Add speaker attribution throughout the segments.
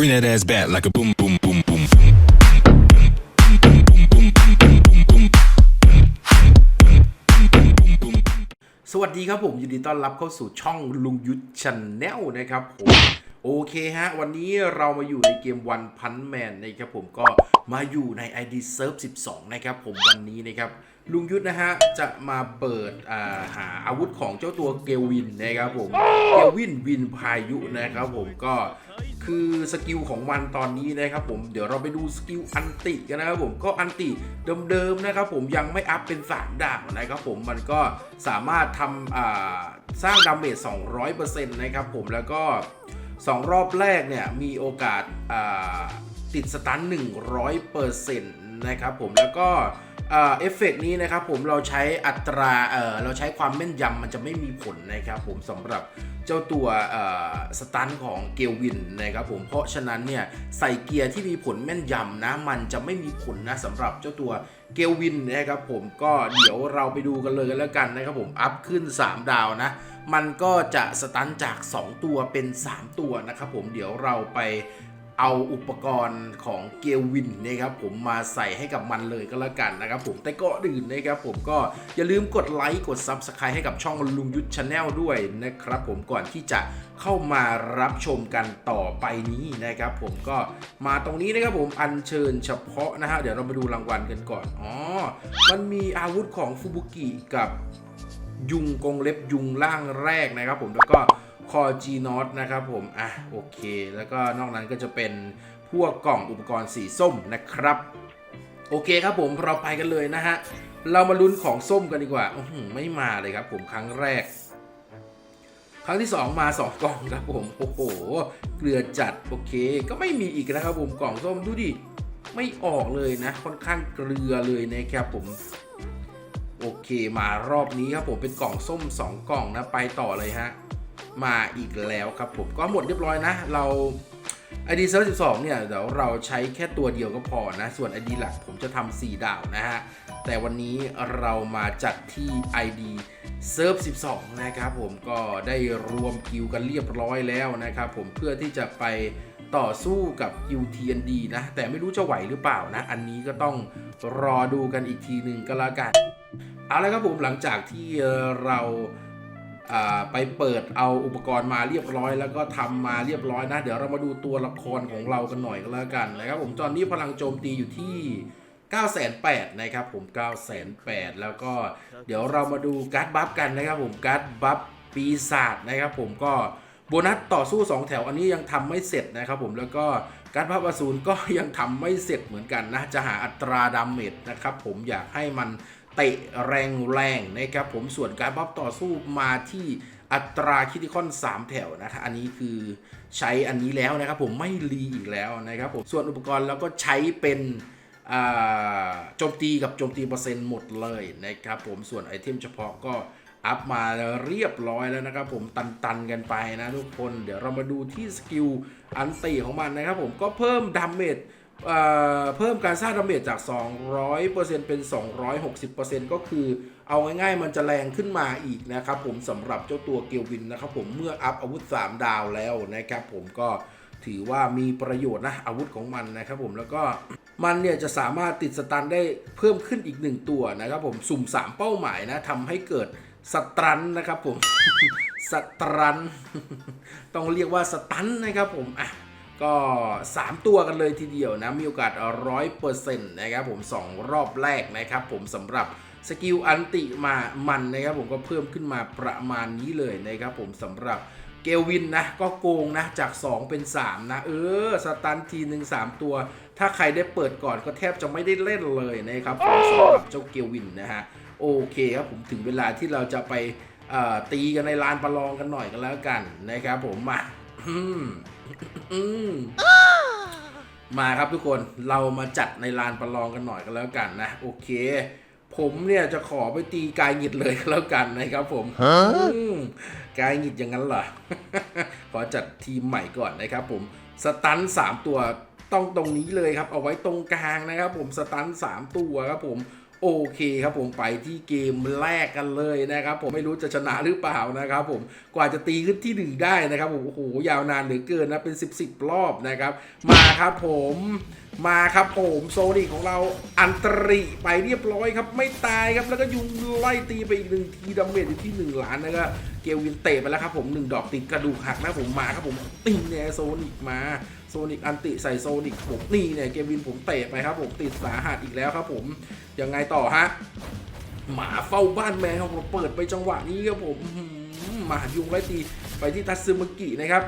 Speaker 1: Bring that ass back like a boom, boom, boom, boom.
Speaker 2: สวัสดีครับผม ยินดีต้อนรับเข้าสู่ช่องลุงยุทธช n แนลนะครับผม โอเคฮะ วันนี้เรามาอยู่ในเกมวันพันแมนนะครับผมก็มาอยู่ใน ID Serve 12 นะครับผมวันนี้นะครับ ลุงยุทธนะฮะ จะมาเปิดอ่าหาอาวุธของเจ้าตัวเกลวินนะครับผม เกลวินวินพายุนะครับผมก็ คือสกิลของมันตอนนี้นะครับผมเดี๋ยวเราไปดูสกิลอันติกันนะครับผมก็อันติเดิมๆนะครับผมยังไม่อัพเป็น 3 ดาบนะครับผมมันก็สามารถทำสร้างดาเมจ200%นะครับผมแล้วก็ 2 รอบแรกเนี่ยมีโอกาสติดสตัน100%นะครับผมแล้วก็ เอฟเฟกต์นี้นะครับผมเราใช้อัตราเอ่อเราใช้ความแม่นยำมันจะไม่มีผลนะครับผมสำหรับเจ้าตัวเอ่อสตันของเกลวินนะครับผมเพราะฉะนั้นเนี่ยใส่เกียร์ที่มีผลแม่นยำนะมันจะไม่มีผลนะสำหรับเจ้าตัวเกลวินนะครับผมก็เดี๋ยวเราไปดูกันเลยกันแล้วกันนะครับผมอัพขึ้น 3 ดาวนะ มันก็จะสตันจาก 2 ตัวเป็น 3 ตัวนะครับผมเดี๋ยวเราไป เอาอุปกรณ์ของเกลวินนะครับผมมาใส่ให้กับมันเลยก็แล้วกันนะครับผมแต่ก็อื่นนะครับผมก็อย่าลืมกดไลค์กด Subscribe ให้กับช่องลุงยุทธชาแนลด้วยนะครับผมก่อนที่จะเข้ามารับชมกันต่อไปนี้นะครับผมก็มาตรงนี้นะครับผมอัญเชิญเฉพาะนะฮะเดี๋ยวเรามาดูรางวัลกันก่อนอ๋อมันมีอาวุธของฟูบุกิกับยุงกงเล็บยุงล่างแรกนะครับผมแล้วก็ คอจีนอตนะครับผม อะ โอเค แล้วก็นอกนั้นก็จะเป็นพวกกล่องอุปกรณ์สีส้มนะครับ โอเคครับผมเราไปกันเลยนะฮะ เรามาลุ้นของส้มกันดีกว่าอืไม่มาเลยครับผมครั้งแรก ครั้งที่ 2 มา 2 กล่องครับผม โอ้โห เกลือจัด โอเค ก็ไม่มีอีกนะครับผมกล่องส้มดูดิ ไม่ออกเลยนะ ค่อนข้างเกลือเลยนะครับผมโอเคมารอบนี้ครับผมเป็นกล่องส้ม 2 กล่องนะไปต่อเลยฮะ มาอีกแล้วครับผมก็หมดเรียบร้อยนะ เรา ID เซิร์ฟ12 เนี่ย เดี๋ยวเราใช้แค่ตัวเดียวก็พอนะ ส่วน ID หลักผมจะทำ4ดาวนะฮะ แต่วันนี้เรามาจัดที่ ID เซิร์ฟ12 นะครับผมก็ได้รวมกิวกันเรียบร้อยแล้วนะครับผมเพื่อที่จะไปต่อสู้กับกิว TND นะ แต่ไม่รู้จะไหวหรือเปล่านะ อันนี้ก็ต้องรอดูกันอีกทีหนึ่งก็แล้วกัน เอาละครับผมหลังจากที่เรา ไปเปิดเอาอุปกรณ์มาเรียบร้อย แล้วก็ทำมาเรียบร้อยนะ เดี๋ยวเรามาดูตัวละครของเรากันหน่อยก็แล้วกันนะครับผมตอนนี้พลังโจมตีอยู่ที่9 8 0 0นะครับผม9 8 0 0แล้วก็เดี๋ยวเรามาดูการ์ดบัฟกันนะครับผมการ์ดบัฟปีศาจนะครับผมก็โบนัสต่อสู้ 2 แถวอันนี้ยังทำไม่เสร็จนะครับผมแล้วก็การ์ดบัฟอสูรก็ยังทำไม่เสร็จเหมือนกันนะ จะหาอัตราดาเมจนะครับผมอยากให้มัน เตะแรงๆนะครับผมส่วนการบัฟต่อสู้มาที่อัตราคิติคอน 3 แถวนะครับอันนี้คือใช้อันนี้แล้วนะครับผมไม่รีอีกแล้วนะครับผมส่วนอุปกรณ์เราก็ใช้เป็นโจมตีกับโจมตีเปอร์เซ็นต์หมดเลยนะครับผมส่วนไอเทมเฉพาะก็อัพมาเรียบร้อยแล้วนะครับผมตันๆกันไปนะทุกคน เดี๋ยวเรามาดูที่สกิลอันตีของมันนะครับผมก็เพิ่มดาเมจ เเพิ่มการสร้างดาเมจจาก 200%เป็น 260%ก็คือเอาง่ายๆ มันจะแรงขึ้นมาอีกนะครับผมสำหรับเจ้าตัวเกลวินนะครับผมเมื่ออัพอาวุธ 3 ดาวแล้วนะครับผมก็ถือว่ามีประโยชน์นะอาวุธของมันนะครับผมแล้วก็มันเนี่ยจะสามารถติดสตันได้เพิ่มขึ้นอีก 1 ตัวนะครับผมสุ่ม 3 เป้าหมายนะทำให้เกิดสตันนะครับผมสตันต้องเรียกว่าสตันนะครับผมอะ ก็ 3 ตัวกันเลยทีเดียวนะ มีโอกาส 100%นะครับผม 2 รอบแรกนะครับผมสำหรับสกิลอันติมามันนะครับผมก็เพิ่มขึ้นมาประมาณนี้เลยนะครับผมสำหรับเกลวินนะ ก็โกงนะ จาก 2 เป็น 3 นะ เออ สตันทีหนึ่ง3 ตัว ถ้าใครได้เปิดก่อนก็แทบจะไม่ได้เล่นเลยนะครับผมสำหรับเจ้าเกลวินนะฮะ โอเคครับผมถึงเวลาที่เราจะไปตีกันในลานประลองกันหน่อยกันแล้วกันนะครับผมมา อืมมาครับทุกคนเรามาจัดในลานประลองกันหน่อยกันแล้วกันนะ โอเค ผมเนี่ยจะขอไปตีกายหงิดเลยก็แล้วกันนะครับผมมกายหงิดอย่างนั้นเหรอขอจัดทีมใหม่ก่อนนะครับ ผมสตันสามตัวต้องตรงนี้เลยครับ เอาไว้ตรงกลางนะครับ ผมสตันสามตัวครับผม โอเคครับผมไปที่เกมแรกกันเลยนะครับ ผมไม่รู้จะชนะหรือเปล่านะครับ ผมกว่าจะตีขึ้นที่หนึ่งได้นะครับผมโอ้โหยาวนานเหลือเกินนะเป็น 10บสรอบนะครับ มาครับผมมาครับผมโซนิของเราอันตริไปเรียบร้อยครับ ไม่ตายครับแล้วก็ยุงไล่ตีไปอีกหนึ่งทีดาเมจอยู่ที่1ล้านแล้วก็เกลวินเตะไปแล้วครับผมหนึ่งดอกติดกระดูกหักนะผมมาครับผมตีแน่โซนิกมา โซนิกอันติใส่โซนิกผมนี่เนี่ยเกลวินผมเตะไปครับผมติดสาหัสอีกแล้วครับผมยังไงต่อฮะหมาเฝ้าบ้านแมวเราเปิดไปจังหวะนี้ครับผมอื้อหือหมายุงไล่ตีไปที่ทัตซึมกินะครับ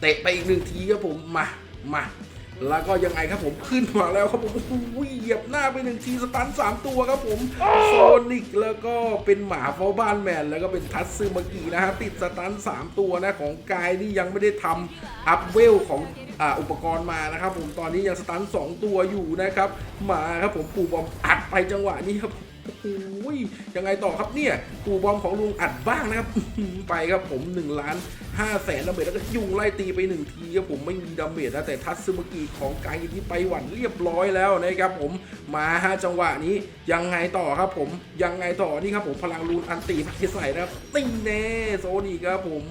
Speaker 2: เตะไปอีกหนึ่งทีครับผมมามา แล้วก็ยังไงครับผมขึ้นมาแล้วครับผมโอ้โหเหยียบหน้าไปหนึ่งทีสตันสามตัวครับผมโซนิกแล้วก็เป็นหมาเฝ้าบ้านแมน แล้วก็เป็นทัตซึมกินะฮะติดสตันสามตัวนะของกายนี่ยังไม่ได้ทำอัพเวลของอ่าอุปกรณ์มานะครับผมตอนนี้ยังสตันสองตัวอยู่นะครับมาครับผมปู่บอมอัดไปจังหวะนี้ครับ โอ้โหยังไงต่อครับเนี่ยปู่บอมของลุงอัดบ้างนะครับ ไปครับผม1ล้าน5แสนดาเมจแล้วก็ยุงไล่ตีไปหนึ่งทีครับผมไม่มีดาเมจนะแต่ทัตซึมกิของกายที่ไปหวันเรียบร้อยแล้วนะครับผมมาฮะจังหวะนี้ยังไงต่อครับผมยังไงต่อนี่ครับผมพลังรูนอันตีไปใส่นะครับตีแน่โซนี่ครับผม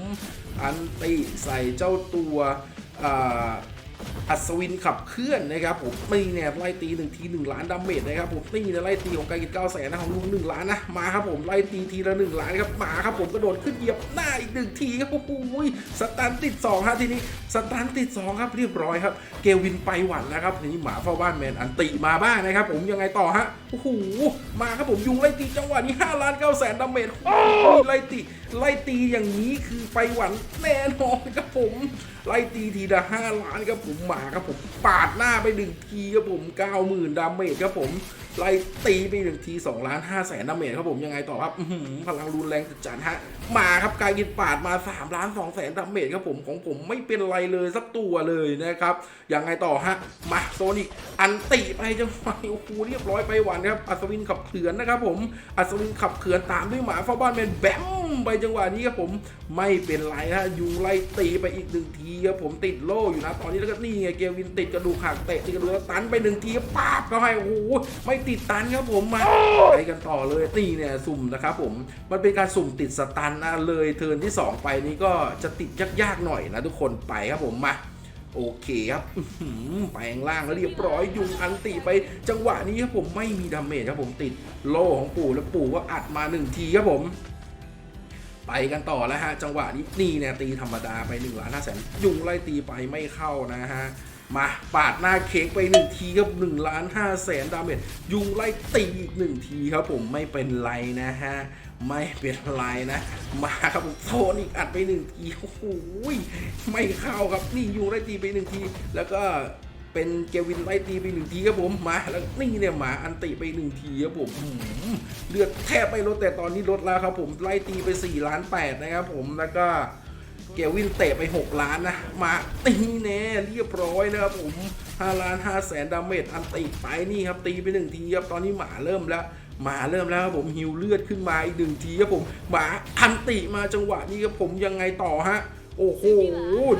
Speaker 2: อันตีใส่เจ้าตัวอ่า อัศวินขับเคลื่อนนะครับผมนี่เนี่ยไล่ตีหนึ่งทีหนึ่งล้านดาเมจนะครับผมนี่เนี่ยไล่ตีของการกินเก้าแสนนะของลุงหนึ่งล้านนะมาครับผมไล่ตีทีละหนึ่งล้านครับมาครับผมกระโดดขึ้นเหยียบหน้าอีกหนึ่งทีครับโอ้โหสตันติดสองฮะทีนี้สตันติดสองครับเรียบร้อยครับ เกวินไปหวันแล้วครับทีนี้หมาเฝ้าบ้านแมนอันติมาบ้างนะครับผมยังไงต่อฮะโอ้โหมาครับผมยุงไล่ตีจังหวะนี้5ล้าน9แสนดาเมจโอ้โหไล่ตี ไล่ตีอย่างนี้คือไปหวันแน่นอนครับผม ไล่ตีทีละห้าล้านครับผมหมาครับผมปาดหน้าไปหนึ่งทีครับผมเก้าหมื่นดาเมจครับผมไล่ตีไปหนึ่งทีสองล้านห้าแสนดาเมจครับผมยังไงต่อครับพลังรุนแรงจัดๆฮะมาครับกายกินปาดมาสามล้านสองแสนดาเมจครับผมของผมไม่เป็นไรเลยสักตัวเลยนะครับยังไงต่อฮะมาโซนิกอันติไปจังหวะนี้โอ้โหเรียบร้อยไปหวันครับอัศวินขับเขือนนะครับผมอัศวินขับเขือนตามด้วยหมาเฝ้าบ้านแมนแบมไปจัจังหวะนี้ครับผมไม่เป็นไรฮะยูไล่ตีไปอีกหนึ่งทีครับผมติดโล่อยู่นะตอนนี้แล้วก็นี่ไงเกวินติดกระดูกหักเตะติดกระดูกแล้วตันไปหนึ่งทีปาบก็ให้โอ้โหไม่ติดตันครับผมมาไปกันต่อเลยนี่เนี่ยสุ่มนะครับผมมันเป็นการสุ่มติดสตันนะเลยเทิร์นที่สองไปนี้ก็จะติดยากๆหน่อยนะทุกคนไปครับผมมาโอเคครับแปลงร่างแล้วเรียบร้อยยุงอันติไป จังหวะนี้ครับผมไม่มีดาเมจครับผมติดโล่ของปู่แล้วปู่ก็อัดมาหนึ่งทีครับผม ไปกันต่อแล้วฮะ จังหวะนี้นี่เนี่ยตีธรรมดาไป1ล้านห้าแสนยุงไล่ตีไปไม่เข้านะฮะ มาปาดหน้าเค้กไปหนึ่งทีครับ1ล้านห้าแสนดาเมจยุงไล่ตีอีกหนึ่งทีครับผมไม่เป็นไรนะฮะ ไม่เป็นไรนะ มาครับผมโซนอีกอัดไปหนึ่งทีโอ้โหไม่เข้าครับนี่ยุงไล่ตีไปหนึ่งทีแล้วก็ เป็นเกวินไล่ตีไปหนึ่งทีครับผมมาแล้วนี่เนี่ยหมาอันติไปหนึ่งทีครับผมเลือดแทบไม่ลดแต่ตอนนี้ลดแล้วครับผมไล่ตีไป4ล้าน8นะครับผมแล้วก็เกวินเตะไป 6 ล้านนะ มาตีแน่เรียบร้อยนะครับผม5ล้าน5แสนดาเมจอันตีไปนี่ครับตีไปหนึ่งทีครับตอนนี้หมาเริ่มแล้วหมาเริ่มแล้วครับผมฮิวเลือดขึ้นมาอีกหนึ่งทีครับผมหมาอันติมาจังหวะนี้ครับผมยังไงต่อฮะ โอ้โห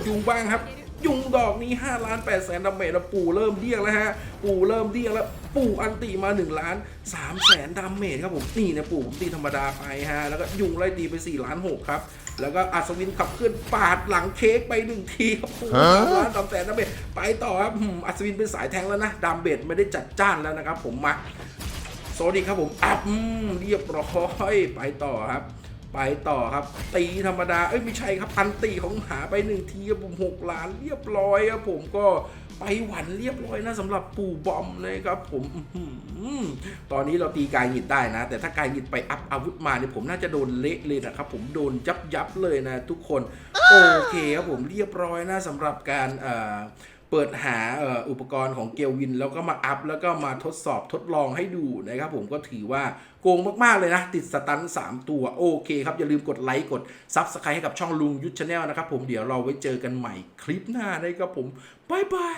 Speaker 2: ยุงบ้างครับ ยุงดอกนี้5ล้าน8แสนดาเมจแล้วปู่เริ่มเดี้ยงแล้วฮะ ปู่เริ่มเดี้ยงแล้วปู่อันติมา1ล้าน3แสนดาเมจครับผมนี่นะปู่ผมตีธรรมดาไปฮะ แล้วก็ยุงไล่ตีไป4ล้าน6ครับแล้วก็อัศวินขับเคลื่อนปาดหลังเค้กไปหนึ่งทีครับปู่สามล้านสามแสนดาเมจไปต่อครับอืมอัศวินเป็นสายแทงแล้วนะดาเมจไม่ได้จัดจ้านแล้วนะครับผมมาโซนิกครับผมอัพอืมเรียบร้อยไปต่อครับ ไปต่อครับ ตีธรรมดา เอ้ย ไม่ใช่ครับ อันตีของหาไปหนึ่งทีครับผมหกล้านเรียบร้อยครับผมก็ไปหวันเรียบร้อยนะสำหรับปู่บอมนะครับผมตอนนี้เราตีกายหงิดได้นะ แต่ถ้ากายหงิดไปอัพอาวุธมาเนี่ยผมน่าจะโดนเละเลยนะครับผมโดนยับยับเลยนะทุกคน โอเคครับผมเรียบร้อยนะสำหรับการเอ่อ เปิดหาอุปกรณ์ของเกลวิน แล้วก็มาอัพ แล้วก็มาทดสอบทดลองให้ดูนะครับผมก็ถือว่าโกงมากๆเลยนะ ติดสตัน 3 ตัว โอเคครับ อย่าลืมกดไลค์กดซับสไครต์ให้กับช่องลุงยุทธชาแนลนะครับผมเดี๋ยวเราไว้เจอกันใหม่คลิปหน้านะครับผมบายบาย